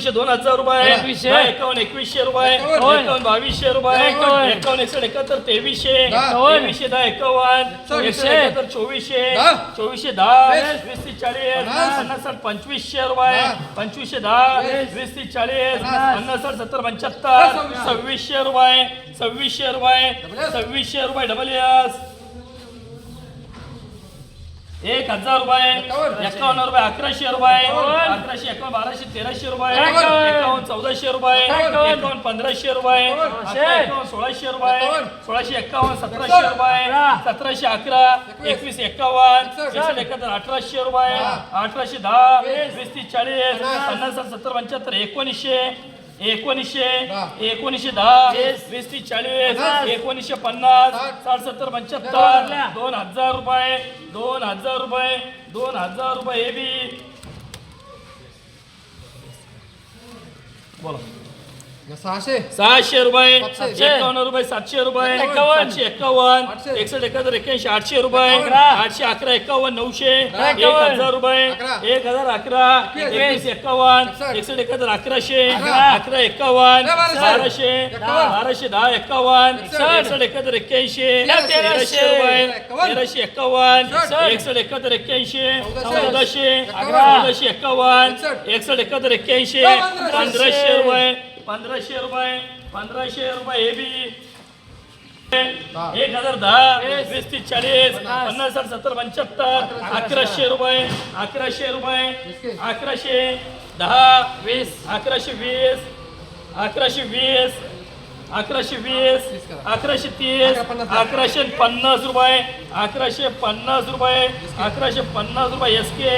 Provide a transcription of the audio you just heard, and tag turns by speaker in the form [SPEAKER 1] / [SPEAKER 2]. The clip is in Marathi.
[SPEAKER 1] एकवीसशे दोन हजार रुपये
[SPEAKER 2] एकवीसशे.
[SPEAKER 1] एकावन्न एकवीसशे रुपये
[SPEAKER 2] एकावन्न.
[SPEAKER 1] एकावन्न बावीसशे रुपये
[SPEAKER 2] एकावन्न.
[SPEAKER 1] एकावन्न एकसष्ट एकाहत्तर तेवीसशे
[SPEAKER 2] एकावन्न.
[SPEAKER 1] तेवीसशे दहा एकावन्न
[SPEAKER 3] चौवीसशे.
[SPEAKER 1] एकशे एकाहत्तर चोवीसशे
[SPEAKER 3] दहा.
[SPEAKER 1] चोवीसशे दहा
[SPEAKER 3] वीस.
[SPEAKER 1] वीस तीस चाळीस
[SPEAKER 3] पन्नास.
[SPEAKER 1] पन्नास साठ पंचवीसशे रुपये
[SPEAKER 3] दहा.
[SPEAKER 1] पंचवीसशे दहा
[SPEAKER 3] वीस.
[SPEAKER 1] वीस तीस चाळीस
[SPEAKER 3] पन्नास.
[SPEAKER 1] पन्नास साठ सत्तर पंच्याहत्तर
[SPEAKER 3] सव्वीस.
[SPEAKER 1] सव्वीसशे रुपये सव्वीसशे रुपये
[SPEAKER 3] डबल एस.
[SPEAKER 1] सव्वीसशे रुपये डबल एस एक हजार रुपये
[SPEAKER 3] एकावन्न.
[SPEAKER 1] रुपये अकराशे रुपये. अकराशे एकावन्न बाराशे तेराशे रुपये
[SPEAKER 2] एकावन्न.
[SPEAKER 1] चौदाशे रुपये
[SPEAKER 2] एकावन्न.
[SPEAKER 1] पंधराशे रुपये
[SPEAKER 3] एकावन्न.
[SPEAKER 1] सोळाशे रुपये. सोळाशे एकावन्न सतराशे. रुपये. सतराशे अकरा
[SPEAKER 3] एकवीस.
[SPEAKER 1] एकावन्न.
[SPEAKER 3] एकसष्ट
[SPEAKER 1] एकाहत्तर अठराशे रुपये. अठराशे दहा
[SPEAKER 3] वीस.
[SPEAKER 1] तीस चाळीस
[SPEAKER 3] पन्नास.
[SPEAKER 1] सत्तर पंच्याहत्तर एकोणीसशे एकोणीसशे. एकोणीसशे दहा
[SPEAKER 2] वीस.
[SPEAKER 1] तीस चाळीस. एकोणीसशे पन्नास
[SPEAKER 3] साठ.
[SPEAKER 1] सत्तर पंच्याहत्तर. दोन हजार रुपये दोन हजार रुपये दोन हजार रुपये हे बी बोला
[SPEAKER 3] सहाशे
[SPEAKER 1] सहाशे रुपये. एकावन्न रुपये सातशे रुपये
[SPEAKER 2] एकावन्न.
[SPEAKER 1] सातशे एकावन्न. एकसष्ट एकाहत्तर एक्याऐंशी आठशे रुपये. आठशे अकरा एकावन्न नऊशे. एक हजार रुपये. एक हजार अकरा
[SPEAKER 3] एकवीस.
[SPEAKER 1] एकावन्न
[SPEAKER 3] एकसष्ट.
[SPEAKER 1] एकाहत्तर अकराशे
[SPEAKER 3] अकरा.
[SPEAKER 1] एकावन्न
[SPEAKER 3] बाराशे.
[SPEAKER 1] बाराशे दहा एकावन्न
[SPEAKER 3] एकसष्ट.
[SPEAKER 1] एकाहत्तर एक्क्याऐंशी
[SPEAKER 3] तेराशे.
[SPEAKER 1] रुपये
[SPEAKER 3] एकावन्न.
[SPEAKER 1] तेराशे एकावन्न
[SPEAKER 3] एकसष्ट.
[SPEAKER 1] एकाहत्तर एक्क्याऐंशी
[SPEAKER 3] चौदाशे.
[SPEAKER 1] चौदाशे
[SPEAKER 3] एकावन्न. एकसष्ट.
[SPEAKER 1] एकाहत्तर एक्क्याऐंशी.
[SPEAKER 3] पंधराशे
[SPEAKER 1] रुपये पंधराशे रुपये पंधराशे रुपये हे बी. एक हजार दहा
[SPEAKER 2] वीस.
[SPEAKER 1] वीस तीस चाळीस पन्नास साठ सत्तर पंच्याहत्तर अकराशे रुपये अकराशे रुपये. अकराशे दहा
[SPEAKER 2] वीस
[SPEAKER 1] अकराशे वीस अकराशे वीस अकराशे वीस. अकराशे तीस. अकराशे पन्नास रुपये अकराशे पन्नास रुपये अकराशे पन्नास रुपये एस के